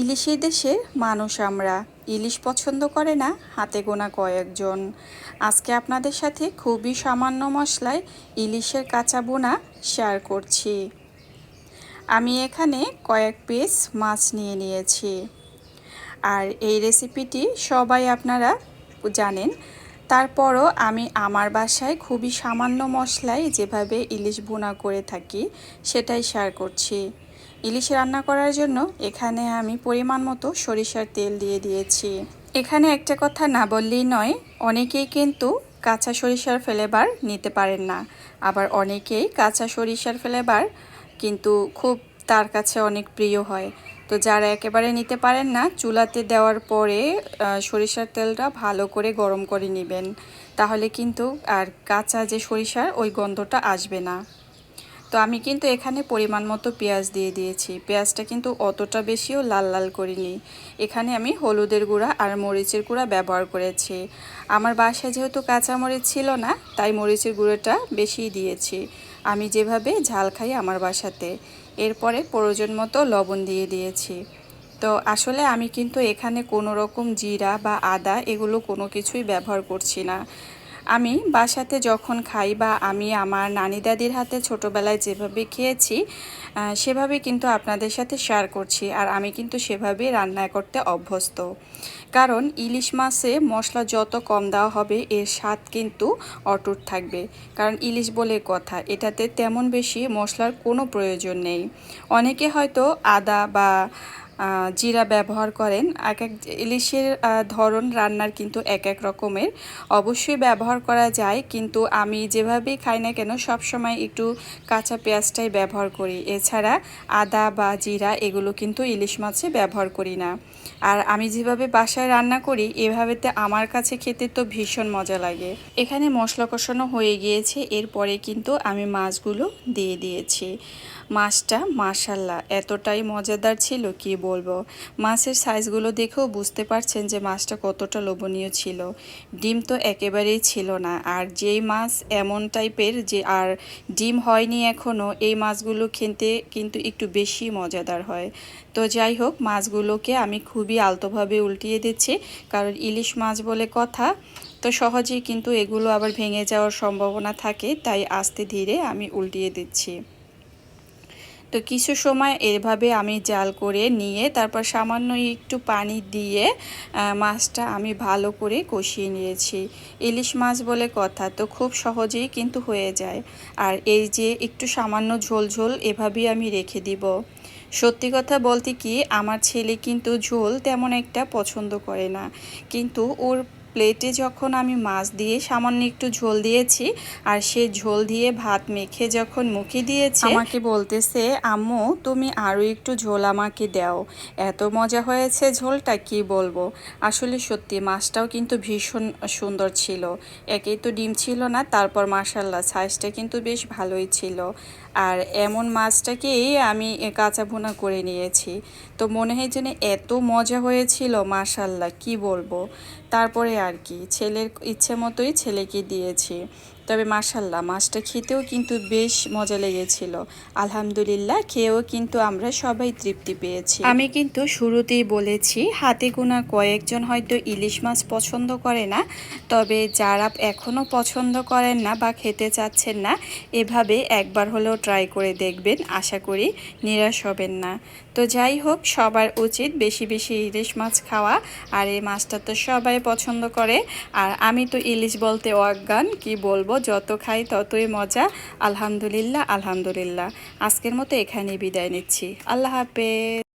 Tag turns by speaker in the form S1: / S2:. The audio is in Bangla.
S1: ইলিশের দেশে মানুষ আমরা। ইলিশ পছন্দ করে না, হাতে গোনা কয়েকজন। আজকে আপনাদের সাথে খুবই সামান্য মশলায় ইলিশের কাঁচা বোনা শেয়ার করছি। আমি এখানে কয়েক পিস মাছ নিয়ে নিয়েছি। আর এই রেসিপিটি সবাই আপনারা জানেন। তারপরও আমি আমার বাসায় খুবই সামান্য মশলায় যেভাবে ইলিশ বোনা করে থাকি, সেটাই শেয়ার করছি। ইলিশ রান্না করার জন্য এখানে আমি পরিমাণ মতো সরিষার তেল দিয়ে দিয়েছি। এখানে একটা কথা না বললেই নয়, অনেকেই কিন্তু কাঁচা সরিষার ফ্লেভার নিতে পারেন না। আবার অনেকেই কাঁচা সরিষার ফ্লেভার কিন্তু খুব তার কাছে অনেক প্রিয় হয়। তো যারা একেবারে নিতে পারেন না, চুলাতে দেওয়ার পরে সরিষার তেলটা ভালো করে গরম করে নেবেন। তাহলে কিন্তু আর কাঁচা যে সরিষার, ওই গন্ধটা আসবে না। তো আমি কিন্তু এখানে পরিমাণ মতো পেঁয়াজ দিয়ে দিয়েছি। পেঁয়াজটা কিন্তু অতটা বেশিও লাল লাল করিনি। এখানে আমি হলুদের গুঁড়া আর মরিচের গুঁড়া ব্যবহার করেছি। আমার বাসায় যেহেতু কাঁচা মরিচ ছিল না, তাই মরিচের গুঁড়োটা বেশি দিয়েছি। আমি যেভাবে ঝাল খাই আমার বাসাতে। এরপরে প্রয়োজন মতো লবণ দিয়ে দিয়েছি। তো আসলে আমি কিন্তু এখানে কোনো রকম জিরা বা আদা এগুলো কোনো কিছুই ব্যবহার করছি না। আমি বাসাতে যখন খাই বা আমি আমার নানি দাদির হাতে ছোটোবেলায় যেভাবে খেয়েছি সেভাবে কিন্তু আপনাদের সাথে শেয়ার করছি আর আমি কিন্তু সেভাবে রান্না করতে অভ্যস্ত। কারণ ইলিশ মাছে মশলা যত কম দেওয়া হবে, এর স্বাদ কিন্তু অটুট থাকবে। কারণ ইলিশ বলে কথা, এটাতে তেমন বেশি মশলার কোনো প্রয়োজন নেই। অনেকে হয়তো আদা বা জিরা ব্যবহার করেন। এক এক ইলিশের ধরন রান্নার কিন্তু এক এক রকমের। অবশ্যই ব্যবহার করা যায়, কিন্তু আমি যেভাবেই খাই না কেন, সবসময় একটু কাঁচা পেঁয়াজটাই ব্যবহার করি। এছাড়া আদা বা জিরা, এগুলো কিন্তু ইলিশ মাছে ব্যবহার করি না। আর আমি যেভাবে বাসায় রান্না করি, এভাবেতে আমার কাছে খেতে তো ভীষণ মজা লাগে। এখানে মশলা কষানো হয়ে গিয়েছে, এরপরে কিন্তু আমি মাছগুলো দিয়ে দিয়েছি। মাছটা, মাশাল্লাহ, এতটাই মজাদার ছিল, কি বলব? মাছের সাইজগুলো দেখেও বুঝতে পারছেন যে মাছটা কতটা লোভনীয় ছিল। ডিম তো একেবারেই ছিল না, আর যেই মাছ এমন টাইপের যে, আর ডিম হয়নি এখনও এই মাছগুলো খেতে কিন্তু একটু বেশি মজাদার হয়। তো যাই হোক, মাছগুলোকে আমি খুবই আলতোভাবে উল্টিয়ে দিচ্ছি, কারণ ইলিশ মাছ বলে কথা, তো সহজেই কিন্তু এগুলো আবার ভেঙে যাওয়ার সম্ভাবনা থাকে, তাই আস্তে ধীরে আমি উল্টিয়ে দিচ্ছি। তো কিছু সময় এভাবে আমি জাল করে নিয়ে তারপর সামান্য একটু পানি দিয়ে মাছটা আমি ভালো করে কষিয়ে নিয়েছি। ইলিশ মাছ বলে কথা তো খুব সহজেই কিন্তু হয়ে যায়। আর এই যে একটু সামান্য ঝোল ঝোল এভাবেই আমি রেখে দিব। সত্যি কথা বলতে কি, আমার ছেলে কিন্তু ঝোল তেমন একটা পছন্দ করে না। কিন্তু ওর প্লেটে যখন আমি মাছ দিয়ে সামান্য একটু ঝোল দিয়েছি, আর সে ঝোল দিয়ে ভাত মেখে যখন মুখে দিয়েছে, আমাকে বলতেছে, আম্মু, তুমি আরও একটু ঝোল আমাকে দাও। এত মজা হয়েছে ঝোলটা, কি বলব? আসলে সত্যি মাছটাও কিন্তু ভীষণ সুন্দর ছিল। একেই তো ডিম ছিল না, তারপর মাসাল্লাহ সাইজটা কিন্তু বেশ ভালোই ছিল। আর এমন মাছটাকেই আমি কাঁচা ভুনা করে নিয়েছি। তো মনে হয় যেন এত মজা হয়েছিল মাশাল্লাহ কি বলব? তারপরে আর কি ছেলের ইচ্ছে মতোই ছেলেকে দিয়েছি। তবে মাসাল্লাহ মাছটা খেতেও কিন্তু বেশ মজা লেগেছিল। আলহামদুলিল্লাহ, খেয়েও কিন্তু আমরা সবাই তৃপ্তি পেয়েছি। আমি কিন্তু শুরুতেই বলেছি, হাতে গোনা কয়েকজন হয়তো ইলিশ মাছ পছন্দ করে না, তবে যারা এখনও পছন্দ করেন না বা খেতে চাচ্ছেন না, এভাবে একবার হলেও ট্রাই করে দেখবেন। আশা করি নিরাশ হবেন না। তো যাই হোক, সবার উচিত বেশি বেশি ইলিশ মাছ খাওয়া, আর এই মাছটা তো সবাই পছন্দ করে। আর আমি তো ইলিশ বলতে অজ্ঞান, কি বলব? যত খাই ততই মজা। আলহামদুলিল্লাহ আলহামদুলিল্লাহ। আজকের মতো এখানেই বিদায় নিচ্ছি। আল্লাহ হাফেজ।